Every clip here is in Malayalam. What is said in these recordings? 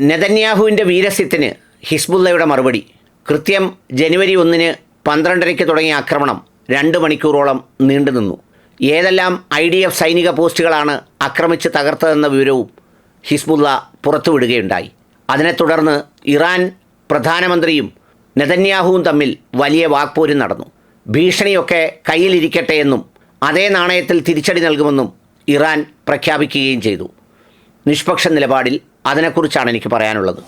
നെതന്യാഹുവിന്റെ വീരസ്യത്തിന് ഹിസ്ബുല്ലയുടെ മറുപടി. കൃത്യം ജനുവരി ഒന്നിന് പന്ത്രണ്ടരയ്ക്ക് തുടങ്ങിയ ആക്രമണം രണ്ട് മണിക്കൂറോളം നീണ്ടുനിന്നു ഏതെല്ലാം ഐ ഡി എഫ് സൈനിക പോസ്റ്റുകളാണ് ആക്രമിച്ച് തകർത്തതെന്ന വിവരവും ഹിസ്ബുല്ല പുറത്തുവിടുകയുണ്ടായി. അതിനെ തുടർന്ന് ഇറാൻ പ്രധാനമന്ത്രിയും നെതന്യാഹുവും തമ്മിൽ വലിയ വാക്പോരും നടന്നു. ഭീഷണിയൊക്കെ കയ്യിലിരിക്കട്ടെ എന്നും അതേ നാണയത്തിൽ തിരിച്ചടി നൽകുമെന്നും ഇറാൻ പ്രഖ്യാപിക്കുകയും ചെയ്തു. നിഷ്പക്ഷ നിലപാടിൽ അതിനെക്കുറിച്ചാണ് എനിക്ക് പറയാനുള്ളത്.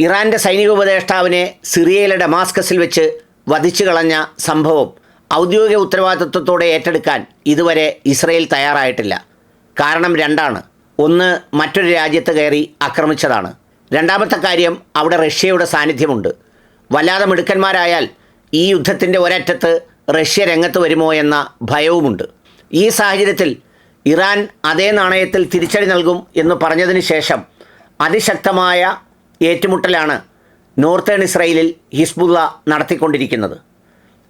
ഇറാന്റെ സൈനിക ഉപദേഷ്ടാവിനെ സിറിയയിലെ ഡമാസ്കസിൽ വെച്ച് വധിച്ചു കളഞ്ഞ സംഭവം ഔദ്യോഗിക ഉത്തരവാദിത്വത്തോടെ ഏറ്റെടുക്കാൻ ഇതുവരെ ഇസ്രയേൽ തയ്യാറായിട്ടില്ല. കാരണം രണ്ടാണ്. ഒന്ന് മറ്റൊരു രാജ്യത്ത് കയറി ആക്രമിച്ചതാണ്. രണ്ടാമത്തെ കാര്യം അവിടെ റഷ്യയുടെ സാന്നിധ്യമുണ്ട്. വല്ലാതെ മിടുക്കന്മാരായാൽ ഈ യുദ്ധത്തിന്റെ ഒരറ്റത്ത് റഷ്യ രംഗത്ത് വരുമോ എന്ന ഭയവുമുണ്ട്. ഈ സാഹചര്യത്തിൽ ഇറാൻ അതേ നാണയത്തിൽ തിരിച്ചടി നൽകും എന്ന് പറഞ്ഞതിന് ശേഷം അതിശക്തമായ ഏറ്റുമുട്ടലാണ് നോർത്തേൺ ഇസ്രയേലിൽ ഹിസ്ബുള്ള നടത്തിക്കൊണ്ടിരിക്കുന്നത്.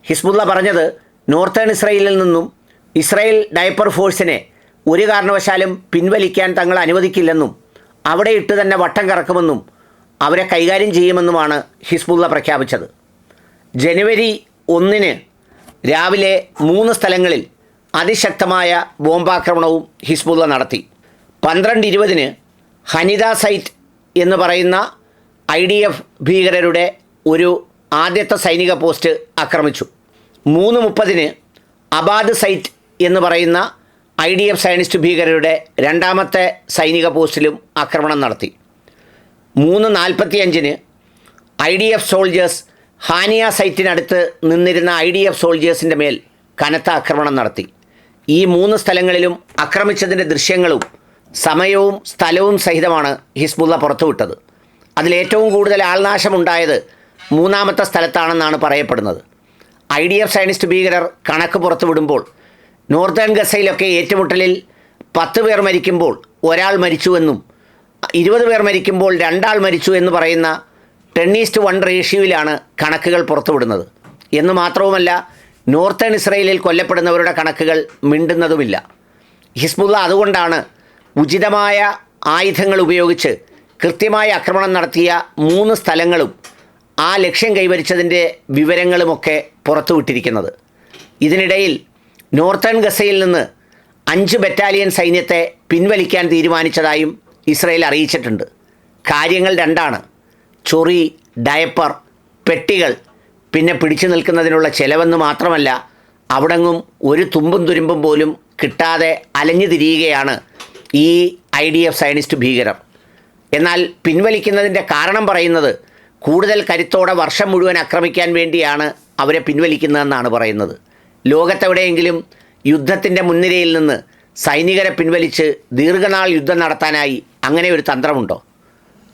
ഹിസ്ബുള്ള പറഞ്ഞത് നോർത്തേൺ ഇസ്രയേലിൽ നിന്നും ഇസ്രയേൽ ഡയപ്പർ ഫോഴ്സിനെ ഒരു കാരണവശാലും പിൻവലിക്കാൻ തങ്ങൾ അനുവദിക്കില്ലെന്നും അവിടെ ഇട്ട് തന്നെ വട്ടം കറക്കുമെന്നും അവരെ കൈകാര്യം ചെയ്യുമെന്നുമാണ് ഹിസ്ബുള്ള പ്രഖ്യാപിച്ചത്. ജനുവരി ഒന്നിന് രാവിലെ മൂന്ന് സ്ഥലങ്ങളിൽ അതിശക്തമായ ബോംബാക്രമണവും ഹിസ്ബുള്ള നടത്തി. പന്ത്രണ്ട് ഇരുപതിന് ഹനിത സൈറ്റ് എന്ന് പറയുന്ന ഐ ഡി എഫ് ഭീകരരുടെ ഒരു ആദ്യത്തെ സൈനിക പോസ്റ്റ് ആക്രമിച്ചു. മൂന്ന് മുപ്പതിന് അബാദ് സൈറ്റ് എന്ന് പറയുന്ന ഐ ഡി എഫ് സയനിസ്റ്റ് ഭീകരരുടെ രണ്ടാമത്തെ സൈനിക പോസ്റ്റിലും ആക്രമണം നടത്തി. മൂന്ന് നാൽപ്പത്തി അഞ്ചിന് I D F soldiers Haniya സൈറ്റിനടുത്ത് നിന്നിരുന്ന ഐ ഡി എഫ് സോൾജേഴ്സിന്റെ മേൽ കനത്ത ആക്രമണം നടത്തി. ഈ മൂന്ന് സ്ഥലങ്ങളിലും ആക്രമിച്ചതിന്റെ ദൃശ്യങ്ങളും സമയവും സ്ഥലവും സഹിതമാണ് ഹിസ്ബുള്ള പുറത്തുവിട്ടത്. അതിലേറ്റവും കൂടുതൽ ആൾനാശമുണ്ടായത് മൂന്നാമത്തെ സ്ഥലത്താണെന്നാണ് പറയപ്പെടുന്നത്. ഐ ഡി എഫ് സയനിസ്റ്റ് ഭീകരർ കണക്ക് പുറത്തുവിടുമ്പോൾ നോർത്തേൺ ഗസയിലൊക്കെ ഏറ്റുമുട്ടലിൽ പത്ത് പേർ മരിക്കുമ്പോൾ ഒരാൾ മരിച്ചുവെന്നും ഇരുപത് പേർ മരിക്കുമ്പോൾ രണ്ടാൾ മരിച്ചു എന്ന് പറയുന്ന ടെൻ ഈസ്റ്റ് വൺ റേഷ്യോയിലാണ് കണക്കുകൾ പുറത്തുവിടുന്നത്. എന്ന് മാത്രവുമല്ല നോർത്തേൺ ഇസ്രയേലിൽ കൊല്ലപ്പെടുന്നവരുടെ കണക്കുകൾ മിണ്ടുന്നതുമില്ല. ഹിസ്ബുള്ള അതുകൊണ്ടാണ് ഉചിതമായ ആയുധങ്ങൾ ഉപയോഗിച്ച് കൃത്യമായ ആക്രമണം നടത്തിയ മൂന്ന് സ്ഥലങ്ങളും ആ ലക്ഷ്യം കൈവരിച്ചതിന്റെ വിവരങ്ങളുമൊക്കെ പുറത്തുവിട്ടിരിക്കുന്നത്. ഇതിനിടയിൽ നോർത്തേൺ ഗസയിൽ നിന്ന് അഞ്ച് ബറ്റാലിയൻ സൈന്യത്തെ പിൻവലിക്കാൻ തീരുമാനിച്ചതായും ഇസ്രയേൽ അറിയിച്ചിട്ടുണ്ട്. കാര്യങ്ങൾ രണ്ടാണ്. ചൊറി ഡയപ്പർ പെട്ടികൾ പിന്നെ പിടിച്ചു നിൽക്കുന്നതിനുള്ള ചെലവെന്ന് മാത്രമല്ല അവിടെങ്ങും ഒരു തുമ്പും തുരുമ്പും പോലും കിട്ടാതെ അലഞ്ഞു തിരിയുകയാണ് ഈ ഐ ഡി എഫ് സയനിസ്റ്റ് ഭീകരർ. എന്നാൽ പിൻവലിക്കുന്നതിന്റെ കാരണം പറയുന്നത് കൂടുതൽ കരുത്തോടെ വർഷം മുഴുവൻ ആക്രമിക്കാൻ വേണ്ടിയാണ് അവരെ പിൻവലിക്കുന്നതെന്നാണ് പറയുന്നത്. ലോകത്തെവിടെയെങ്കിലും യുദ്ധത്തിന്റെ മുൻനിരയിൽ നിന്ന് സൈനികരെ പിൻവലിച്ച് ദീർഘനാൾ യുദ്ധം നടത്താനായി അങ്ങനെ ഒരു തന്ത്രമുണ്ടോ?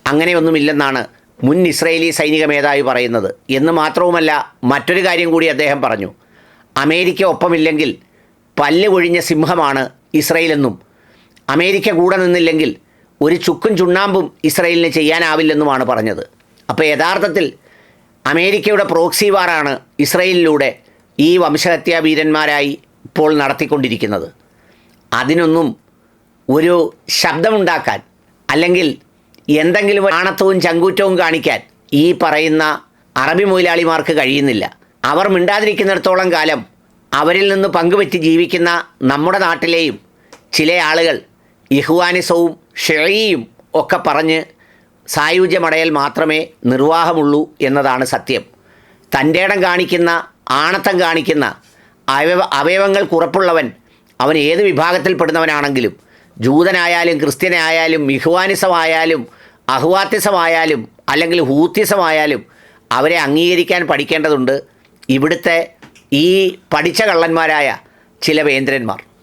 അങ്ങനെയൊന്നുമില്ലെന്നാണ് മുൻ ഇസ്രയേലി സൈനിക മേധാവി പറയുന്നത്. എന്ന് മാത്രവുമല്ല മറ്റൊരു കാര്യം കൂടി അദ്ദേഹം പറഞ്ഞു. അമേരിക്ക ഒപ്പമില്ലെങ്കിൽ പല്ല് ഒഴിഞ്ഞ സിംഹമാണ് ഇസ്രയേലെന്നും അമേരിക്ക കൂടെ നിന്നില്ലെങ്കിൽ ഒരു ചുക്കും ചുണ്ണാമ്പും ഇസ്രയേലിന് ചെയ്യാനാവില്ലെന്നുമാണ് പറഞ്ഞത്. അപ്പോൾ യഥാർത്ഥത്തിൽ അമേരിക്കയുടെ പ്രോക്സി വാറാണ് ഇസ്രയേലിലൂടെ ഈ വംശഹത്യാ വീരന്മാരായി ഇപ്പോൾ നടത്തിക്കൊണ്ടിരിക്കുന്നത്. അതിനൊന്നും ഒരു ശബ്ദമുണ്ടാക്കാൻ അല്ലെങ്കിൽ എന്തെങ്കിലും ആണത്വവും ചങ്കൂറ്റവും കാണിക്കാൻ ഈ പറയുന്ന അറബി മൊയിലാളിമാർക്ക് കഴിയുന്നില്ല. അവർ മിണ്ടാതിരിക്കുന്നിടത്തോളം കാലം അവരിൽ നിന്ന് പങ്കുവെച്ച് ജീവിക്കുന്ന നമ്മുടെ നാട്ടിലെയും ചില ആളുകൾ ഇഹ്വാനിസവും ഷെയും ഒക്കെ പറഞ്ഞ് സായുജ്യമടയൽ മാത്രമേ നിർവാഹമുള്ളൂ എന്നതാണ് സത്യം. തന്റെ ഇടം കാണിക്കുന്ന ആണത്തം കാണിക്കുന്ന അവയവ അവയവങ്ങൾ കുറപ്പുള്ളവൻ അവൻ ഏത് വിഭാഗത്തിൽപ്പെടുന്നവനാണെങ്കിലും ജൂതനായാലും ക്രിസ്ത്യനായാലും മിഹ്വാനിസമായാലും അഹ്വാത്തിസമായാലും അല്ലെങ്കിൽ ഹൂത്യസമായാലും അവരെ അംഗീകരിക്കാൻ പഠിക്കേണ്ടതുണ്ട് ഇവിടുത്തെ ഈ പഠിച്ച കള്ളന്മാരായ ചില വേന്ദ്രന്മാർ.